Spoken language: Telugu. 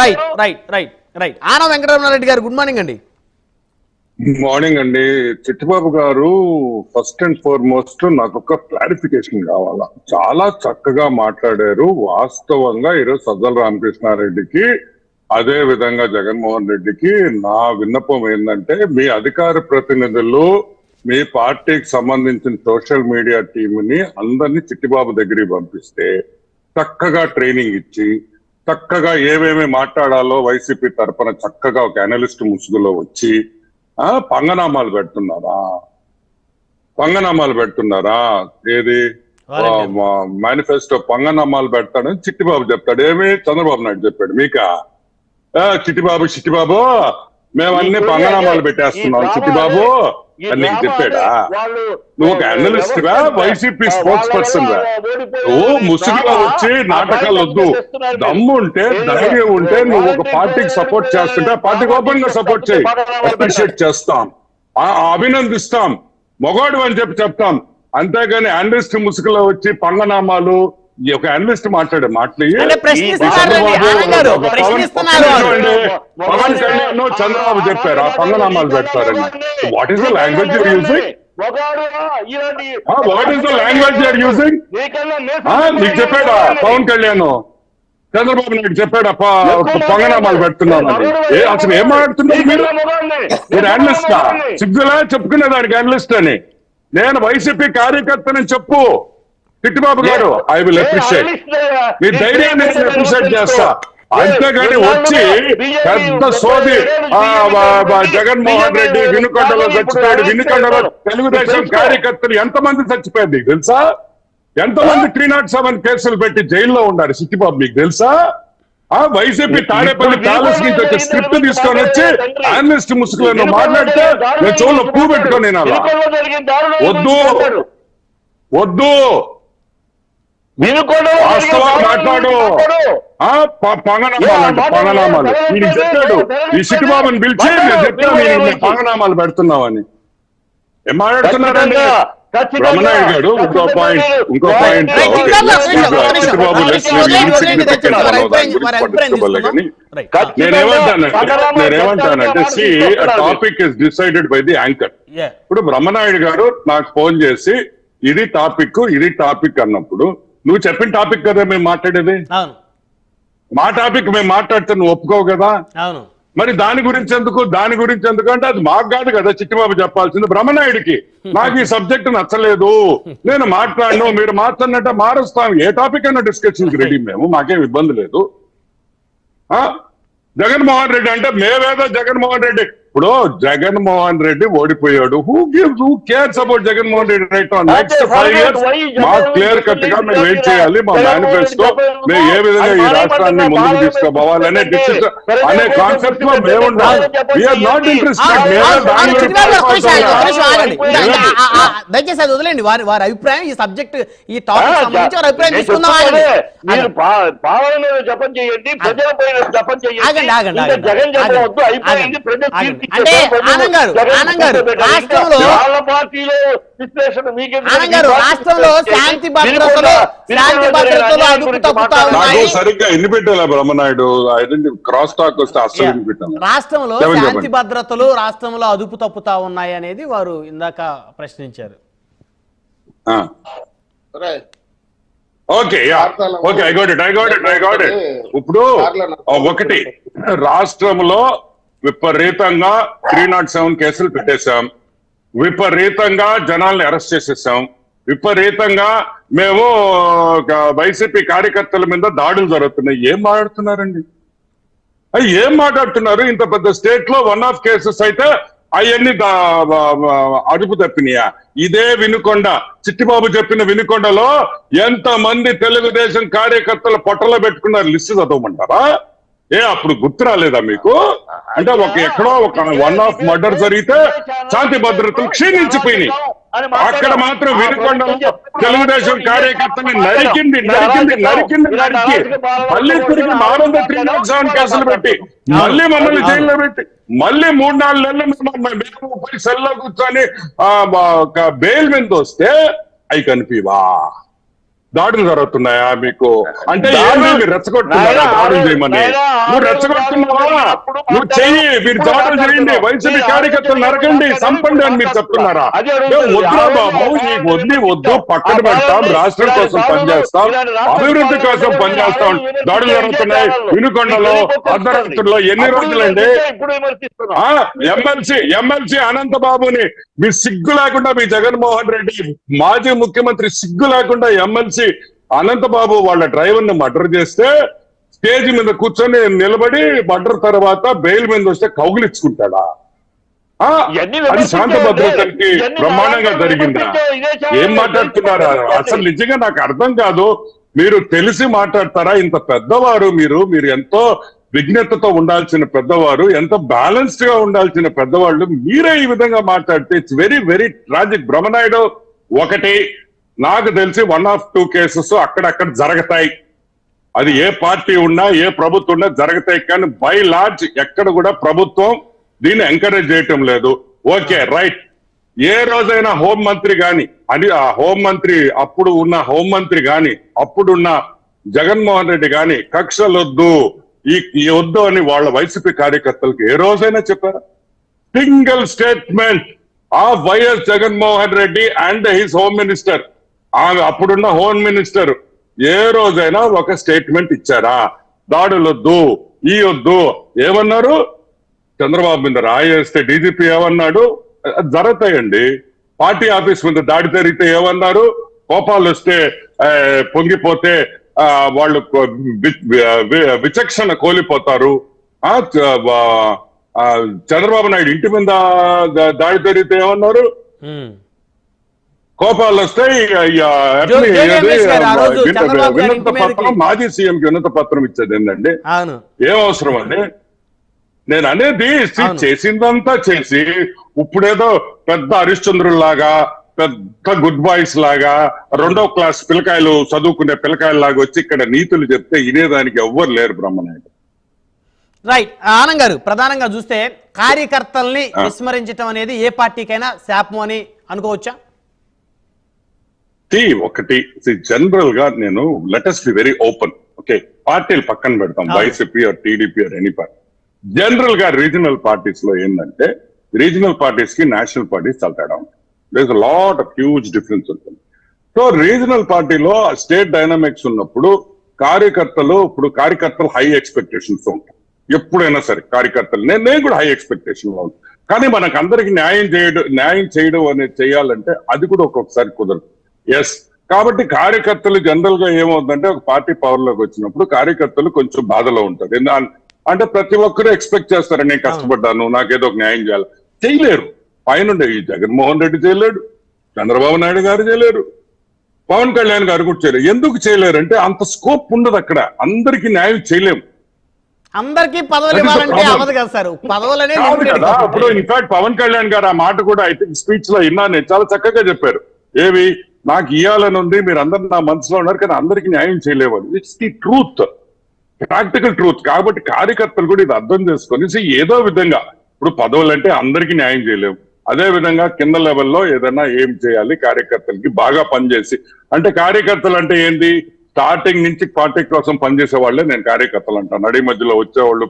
రైట్ రైట్ రైట్ రైట్ ఆనా వెంకటరమణారెడ్డి గారు గుడ్ మార్నింగ్ అండి. మార్నింగ్ అండి. చిట్టిబాబు గారు ఫస్ట్ అండ్ ఫార్మోస్ట్ నాకు ఒక క్లారిఫికేషన్ కావాలా? చాలా చక్కగా మాట్లాడారు. వాస్తవంగా ఈరోజు సజ్జల రామకృష్ణారెడ్డికి అదే విధంగా జగన్మోహన్ రెడ్డికి నా విన్నపం ఏంటంటే మీ అధికార ప్రతినిధులు మీ పార్టీకి సంబంధించిన సోషల్ మీడియా టీంని అందరినీ చిట్టిబాబు దగ్గరికి పంపిస్తే చక్కగా ట్రైనింగ్ ఇచ్చి చక్కగా ఏమేమి మాట్లాడాలో వైసీపీ తరపున చక్కగా ఒక అనలిస్ట్ ముసుగులో వచ్చి ఆ పంగనామాలు పెడుతున్నారా? పంగనామాలు పెడుతున్నారా? ఏది. మేనిఫెస్టో పంగనామాలు పెడతాడని చిట్టిబాబు చెప్తాడు. ఏమి? చంద్రబాబు నాయుడు చెప్పాడు. మీకా? చిట్టిబాబు చిట్టిబాబు మేము అన్ని పంగనామాలు పెట్టేస్తున్నాం. చిట్టిబాబు అని నీకు చెప్పాడా? నువ్వు ఒక అనలిస్ట్ రా వైసీపీ స్పోర్ట్స్ పర్సన్ రా. నువ్వు ముసుగులో వచ్చి నాటకాలు వద్దు. దమ్ము ఉంటే ధైర్యం ఉంటే నువ్వు ఒక పార్టీకి సపోర్ట్ చేస్తుంటే పార్టీకి ఓపెన్గా సపోర్ట్ చేయి. అప్రిషియేట్ చేస్తాం. అభినందిస్తాం. మొగాడు అని చెప్పి చెప్తాం. అంతేగాని అనలిస్ట్ ముసుగులో వచ్చి పంగనామాలు ఒక అనలిస్ట్ మాట్లాడే మాటలు ఇవి. అంటే ప్రశ్నిస్తున్నారు చంద్రబాబు, అండి, ఆనంద్ గారు, ఒక పవన్- కళ్యాణ్ చంద్రబాబు చెప్పారు ఆ పంగనామాలు పెడతారని. What is the language you're using what is the language you're using మీకు చెప్పాడా పవన్ కళ్యాణ్? చంద్రబాబు నాయుడు చెప్పాడా పంగనామాలు పెడుతున్నామని. ఏ అసలు ఏం మాట్లాడుతున్నారు మీరు? మీరు అనలిస్ట్ సిగ్గులా చెప్పుకునే దానికి అనలిస్ట్ అని. నేను వైసీపీ కార్యకర్తని చెప్పు. చిట్టిబాబు గారు ఐ విల్ అప్రిషియేట్ మీ ధైర్యాన్ని నేను అప్రిషియేట్ చేస్తా. అంతేగాని వచ్చి పెద్ద సోది జగన్మోహన్ రెడ్డి వినుకొండలో చచ్చిపోయాడు. వినుకొండలో తెలుగుదేశం కార్యకర్తలు ఎంతమంది చచ్చిపోయారు నీకు తెలుసా? ఎంతమంది త్రీ నాట్ సెవెన్ కేసులు పెట్టి జైల్లో ఉన్నారు సిట్టిబాబు మీకు తెలుసా? ఆ వైసీపీ తాడేపల్లి ప్యాలెస్ నుంచి వచ్చే స్క్రిప్ట్ తీసుకొని వచ్చి అనలిస్ట్ ముసుగులో నువ్వు మాట్లాడితే నేను చెవుల్లో పూ పెట్టుకొని వినాలా? వద్దు. వద్దు. వాస్తవాలు మాట్లాడు. ఆ ప- పంగనామాలు ఈయన చెప్పాడు ఈ సిట్టుబాబుని పిలిచి నేను చెప్పాను నేను నేను పంగనామాలు పెడుతున్నామని ఏం మాట్లాడుతున్నారండి రమణాయుడు గారు ఇంకో పాయింట్ ఇంకో పాయింట్ రైట్. నేనేమంటానంటే నేనేమంటానంటే see topic is decided by the anchor. ఇప్పుడు బ్రహ్మనాయుడు గారు నాకు ఫోన్ చేసి ఇది టాపిక్ ఇది టాపిక్ అన్నప్పుడు నువ్వు చెప్పిన టాపిక్ కదా మేము మాట్లాడేది? మా టాపిక్ మేము మాట్లాడితే నువ్వు ఒప్పుకోవు కదా? మరి దాని గురించి ఎందుకు దాని గురించి ఎందుకు అంటే అది మాకు కాదు కదా చిట్టిబాబు చెప్పాల్సింది బ్రహ్మనాయుడికి. నాకు ఈ సబ్జెక్ట్ నచ్చలేదు. నేను మాట్లాడను మీరు మాట్లాడినట్టే మారుస్తాం. ఏ టాపిక్ అయినా డిస్కషన్ రెడీ మేము మాకేం ఇబ్బంది లేదు. ఆ? జగన్మోహన్ రెడ్డి అంటే మేమేదో జగన్మోహన్ రెడ్డి ఇప్పుడు జగన్మోహన్ రెడ్డి ఓడిపోయాడు. Who gives who cares about Jaganmohan Reddy right next five years మా క్లియర్ కట్గా మేము వెయిట్ చేయాలి? మా మేనిఫెస్టో మేము ఏ విధంగా ఈ రాష్ట్రాన్ని ముందుకు తీసుకోపోవాలి అనే డిసిషన్ అనే కాన్సెప్ట్లో మేము వీఆర్ నాట్ ఇంట్రెస్టెడ్ దయచేసి అది వదిలేండి. వారి వారి అభిప్రాయం ఈ సబ్జెక్ట్ ఈ టాపిక్ సంబంధించి వారి అభిప్రాయం తీసుకుందాం జపం చేయండి ప్రజల పైన జపం చేయండి. జగన్ చెప్పవద్దు ఆగండి. అయిపోయింది ప్రజలు అంటే ఆనంద్ గారు ఆనంద్ గారు. రాష్ట్రంలో పార్టీలో విశ్లేషణ? ఆనంద్ గారు, రాష్ట్రంలో శాంతి. భద్రతలు- శాంతి భద్రతలు అదుపు తప్పుతా. ఉన్నాయి. సరిగ్గా ఎన్ని పెట్టాలా బ్రహ్మనాయుడు క్రాస్ టాక్ వస్తే. ఎన్ని పెట్టాను రాష్ట్రంలో శాంతి. భద్రతలు రాష్ట్రంలో అదుపు తప్పుతా ఉన్నాయి అనేది వారు ఇందాక ప్రశ్నించారు okay ya okay I got it I got it I got it ఇప్పుడు ఒకటి రాష్ట్రంలో విపరీతంగా త్రీ నాట్ సెవెన్ కేసులు పెట్టేశాం. విపరీతంగా జనాల్ని అరెస్ట్ చేసేసాం. విపరీతంగా మేము వైసీపీ కార్యకర్తల మీద దాడులు జరుగుతున్నాయి. ఏం మాట్లాడుతున్నారండి? ఏం మాట్లాడుతున్నారు? ఇంత పెద్ద స్టేట్లో వన్ ఆఫ్ కేసెస్ అయితే అవన్నీ అదుపు తప్పినాయా? ఇదే వినుకొండ చిట్టిబాబు చెప్పిన వినుకొండలో ఎంత మంది తెలుగుదేశం కార్యకర్తల పొట్టలో పెట్టుకున్నారు? లిస్ట్ చదవమంటారా? ఏ అప్పుడు గుర్తు రాలేదా మీకు? అంటే ఒక ఎక్కడో ఒక వన్ ఆఫ్ మర్డర్ జరిగితే శాంతి భద్రతలు క్షీణించిపోయినాయి. అక్కడ మాత్రం వినుకొండలో తెలుగుదేశం కార్యకర్తని నరికింది నరికింది నరికింది నరికి. మళ్ళీ తిరిగి మారంద త్రీ కేసులు పెట్టి మళ్ళీ మమ్మల్ని జైల్లో పెట్టి మళ్ళీ మూడు నాలుగు నెలలు మేము పోయి సెల్లో కూర్చొని బెయిల్ మీద వస్తే అవి కనిపివా దాడులు జరుగుతున్నాయా మీకు? అంటే రెచ్చగొట్టున్నారా దాడులు చేయమని? నువ్వు జరిగినప్పుడు నువ్వు చెయ్యి మీరు దాడులు చేయండి. వైసీపీ కార్యకర్తలు నరకండి. చంపండి అని మీరు చెప్తున్నారా. వద్దురా ఆరు బాబు. ఈ వద్దు వద్దు పక్కన పెడతాం రాష్ట్రం కోసం పనిచేస్తాం. అభివృద్ధి కోసం పనిచేస్తాం. దాడులు జరుగుతున్నాయి. వినుకొండలో అర్ధరాత్రుల్లో ఎన్ని రోజులండి ఎమ్మెల్సీ ఎమ్మెల్సీ అనంతబాబుని మీ సిగ్గు లేకుండా మీ జగన్మోహన్ రెడ్డి మాజీ ముఖ్యమంత్రి సిగ్గు లేకుండా ఎమ్మెల్సీ అనంతబాబు వాళ్ళ డ్రైవర్ని మర్డర్ చేస్తే స్టేజ్ మీద కూర్చొని నిలబడి మర్డర్ తర్వాత బెయిల్ మీద వస్తే ఇవన్నీ అది శాంత బ్రహ్మాండంగా జరిగిందా? ఏం మాట్లాడుతున్నారు? అసలు నిజంగా నాకు అర్థం కాదు. మీరు తెలిసి మాట్లాడతారా? ఇంత పెద్దవారు మీరు. మీరు ఎంతో విజ్ఞతతో ఉండాల్సిన పెద్దవారు. ఎంత బ్యాలెన్స్డ్గా ఉండాల్సిన పెద్దవాళ్ళు. మీరే ఈ విధంగా మాట్లాడితే it's very very tragic. Brahmanayudu ఒకటి. నాకు తెలిసి వన్ ఆఫ్ టూ కేసెస్ అక్కడక్కడ జరుగుతాయి. అది ఏ పార్టీ ఉన్నా ఏ ప్రభుత్వం ఉన్నా జరుగుతాయి కానీ బై లార్జ్ ఎక్కడ కూడా ప్రభుత్వం దీన్ని ఎంకరేజ్ చేయటం లేదు. ఓకే రైట్ ఏ రోజైనా హోం మంత్రి గాని అది ఆ హోం మంత్రి అప్పుడు ఉన్న హోం మంత్రి గాని అప్పుడున్న జగన్మోహన్ రెడ్డి గాని కక్షలొద్దు ఈ వద్దు అని వాళ్ళ వైసీపీ కార్యకర్తలకు ఏ రోజైనా చెప్పారా? సింగిల్ స్టేట్మెంట్ ఆ YS Jaganmohan Reddy and his home minister ఆమె అప్పుడున్న హోమ్ మినిస్టర్ ఏ రోజైనా ఒక స్టేట్మెంట్ ఇచ్చారా? దాడులొద్దు ఈ వద్దు ఏమన్నారు? చంద్రబాబు మీద రాయేస్తే డీజీపీ ఏమన్నాడు? అది జరుగుతాయండి. పార్టీ ఆఫీస్ మీద దాడి జరిగితే ఏమన్నారు? కోపాలు వస్తే పొంగిపోతే వాళ్ళు విచక్షణ కోల్పోతారు. చంద్రబాబు నాయుడు ఇంటి మీద దాడి జరిగితే ఏమన్నారు? కోపాలు వస్తాయి వినత పత్రం మాజీ సీఎం కి వినత పత్రం ఇచ్చేది ఏంటండి ఏం అవసరం అండి? నేను అనేది. చేసిందంతా చేసి ఇప్పుడేదో పెద్ద హరిశ్చంద్రుల్లాగా పెద్ద గుడ్ బాయ్స్ లాగా రెండో క్లాస్ పిల్లకాయలు చదువుకునే పిల్లకాయల లాగా వచ్చి ఇక్కడ నీతులు చెప్తే వినేదానికి ఎవ్వరు లేరు బ్రహ్మనాయుడు. రైట్. ఆనంద్ గారు ప్రధానంగా చూస్తే కార్యకర్తల్ని. విస్మరించడం అనేది ఏ పార్టీకైనా శాపం అని అనుకోవచ్చా? టీ ఒకటి జనరల్గా నేను let us be very open okay పార్టీలు పక్కన పెడతాం. YCP or TDP or any party. జనరల్గా రీజనల్ పార్టీస్లో ఏంటంటే రీజనల్ పార్టీస్కి నేషనల్ పార్టీస్ చాలా తేడా ఉంటుంది లాట్ ఆఫ్ హ్యూజ్ డిఫరెన్స్ ఉంటుంది. సో రీజనల్ పార్టీలో స్టేట్ డైనామిక్స్ ఉన్నప్పుడు కార్యకర్తలు ఇప్పుడు కార్యకర్తలు హై ఎక్స్పెక్టేషన్స్ ఉంటాయి ఎప్పుడైనా సరే కార్యకర్తలు నేను నేను కూడా హై ఎక్స్పెక్టేషన్లో ఉంటాను. కానీ మనకు అందరికి న్యాయం చేయడం న్యాయం చేయడం అనేది చేయాలంటే అది కూడా ఒక్కొక్కసారి కుదరదు. ఎస్ కాబట్టి కార్యకర్తలు జనరల్గా ఏమవుతుందంటే ఒక పార్టీ పవర్లోకి వచ్చినప్పుడు కార్యకర్తలు కొంచెం బాధలో ఉంటారు. అంటే ప్రతి ఒక్కరూ ఎక్స్పెక్ట్ చేస్తారు నేను కష్టపడ్డాను నాకేదో ఒక న్యాయం చేయాలి. చేయలేరు. పైన జగన్మోహన్ రెడ్డి చేయలేడు చంద్రబాబు నాయుడు గారు చేయలేరు పవన్ కళ్యాణ్ గారు కూడా చేయలేరు. ఎందుకు చేయలేరు అంటే అంత స్కోప్ ఉండదు అక్కడ. అందరికి న్యాయం చేయలేము. అందరికీ పదవులు ఇవ్వాలంటే. అవ్వదు కదా సార్. ఇప్పుడు ఇన్ఫాక్ట్ పవన్ కళ్యాణ్ గారు ఆ మాట కూడా ఐ థింక్ స్పీచ్లో విన్నాను చాలా చక్కగా చెప్పారు. ఏవి? నాకు ఇవ్వాలని ఉంది మీరు అందరు నా మనసులో ఉన్నారు కానీ అందరికి న్యాయం చేయలేవాలి it's the truth practical truth కాబట్టి కార్యకర్తలు కూడా ఇది అర్థం చేసుకొని ఏదో విధంగా ఇప్పుడు పదవులు అంటే అందరికీ న్యాయం చేయలేము అదే విధంగా కింద లెవెల్లో ఏదైనా ఏం చేయాలి కార్యకర్తలకి బాగా పనిచేసి అంటే కార్యకర్తలు అంటే ఏంది? స్టార్టింగ్ నుంచి పార్టీ కోసం పనిచేసే వాళ్ళే నేను కార్యకర్తలు అంటాను. నడి మధ్యలో వచ్చేవాళ్ళు